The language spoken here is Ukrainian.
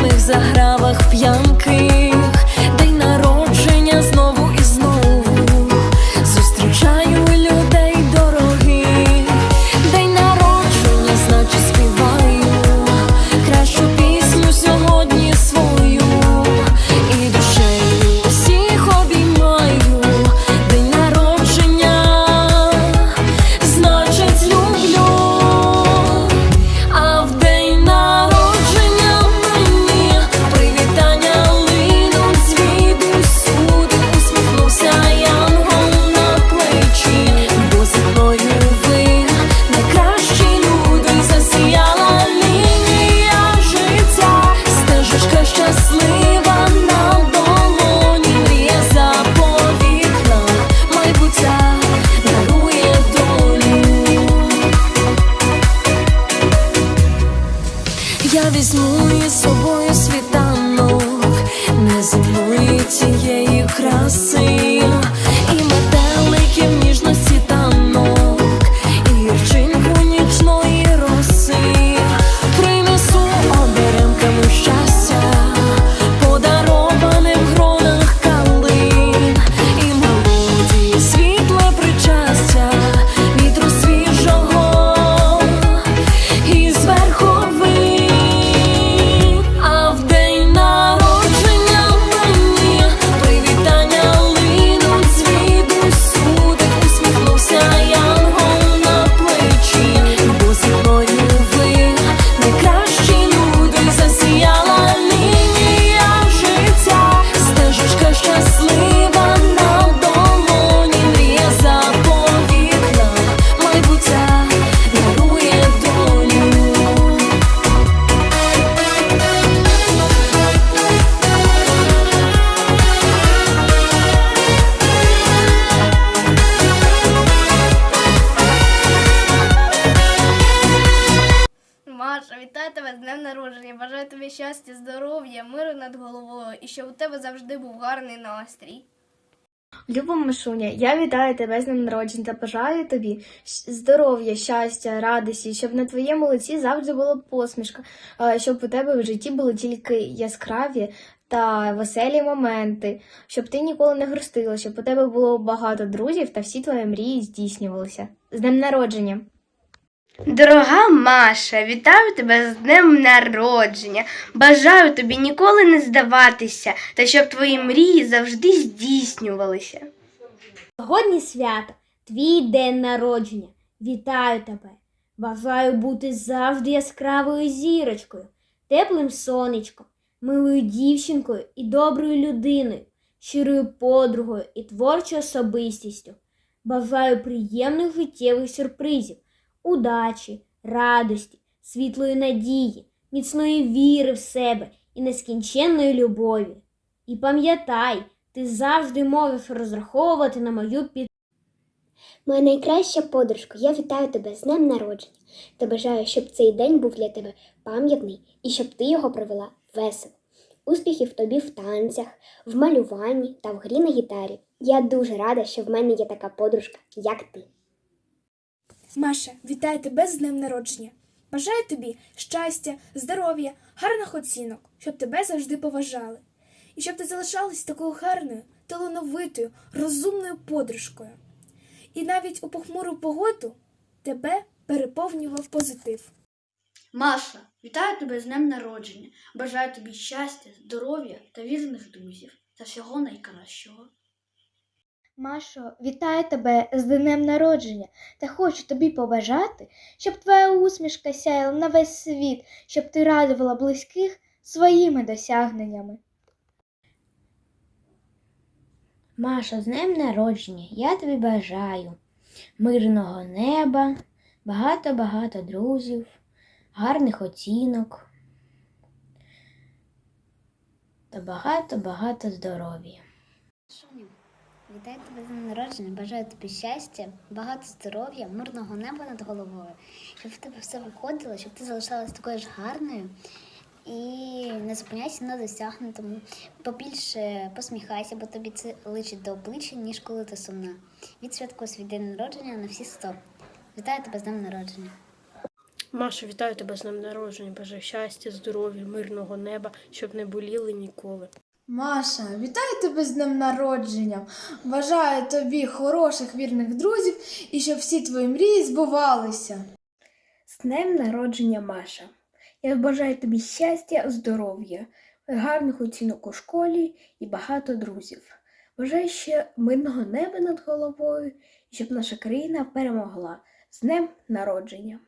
піднебесних загравах п'янких. Я візьму із собою світанок. Не неземної цієї краси, щастя, здоров'я, миру над головою і щоб у тебе завжди був гарний настрій. Люба Мишуня, я вітаю тебе з днем народження та бажаю тобі здоров'я, щастя, радості, щоб на твоєму лиці завжди була посмішка, щоб у тебе в житті були тільки яскраві та веселі моменти, щоб ти ніколи не грустила, щоб у тебе було багато друзів та всі твої мрії здійснювалися. З днем народження! Дорога Маша, вітаю тебе з днем народження. Бажаю тобі ніколи не здаватися та щоб твої мрії завжди здійснювалися. Сьогодні свято, твій день народження. Вітаю тебе. Бажаю бути завжди яскравою зірочкою, теплим сонечком, милою дівчинкою і доброю людиною, щирою подругою і творчою особистістю. Бажаю приємних життєвих сюрпризів, удачі, радості, світлої надії, міцної віри в себе і нескінченної любові. І пам'ятай, ти завжди можеш розраховувати на мою підтримку. Моя найкраща подружко, я вітаю тебе з днем народження та бажаю, щоб цей день був для тебе пам'ятний і щоб ти його провела весело. Успіхів тобі в танцях, в малюванні та в грі на гітарі. Я дуже рада, що в мене є така подружка, як ти. Маша, вітаю тебе з днем народження. Бажаю тобі щастя, здоров'я, гарних оцінок, щоб тебе завжди поважали. І щоб ти залишалась такою гарною, талановитою, розумною подружкою. І навіть у похмуру погоду тебе переповнював позитив. Маша, вітаю тебе з днем народження. Бажаю тобі щастя, здоров'я та вірних друзів та всього найкращого. Машо, вітаю тебе з днем народження та хочу тобі побажати, щоб твоя усмішка сяяла на весь світ, щоб ти радувала близьких своїми досягненнями. Маша, з днем народження я тобі бажаю мирного неба, багато-багато друзів, гарних оцінок та багато-багато здоров'я. Вітаю тебе з народження, бажаю тобі щастя, багато здоров'я, мирного неба над головою, щоб в тебе все виходило, щоб ти залишалась такою ж гарною і не зупиняйся на досягнутому. Побільше посміхайся, бо тобі це личить до обличчя, ніж коли ти сумна. Відсвяткуй свій день народження на всі сто. Вітаю тебе з днем народження. Маша, вітаю тебе з днем народження. Бажаю щастя, здоров'я, мирного неба, щоб не боліли ніколи. Маша, вітаю тебе з днем народження. Бажаю тобі хороших вірних друзів і щоб всі твої мрії збувалися. З днем народження, Маша. Я бажаю тобі щастя, здоров'я, гарних оцінок у школі і багато друзів. Бажаю ще мирного неба над головою і щоб наша країна перемогла. З днем народження!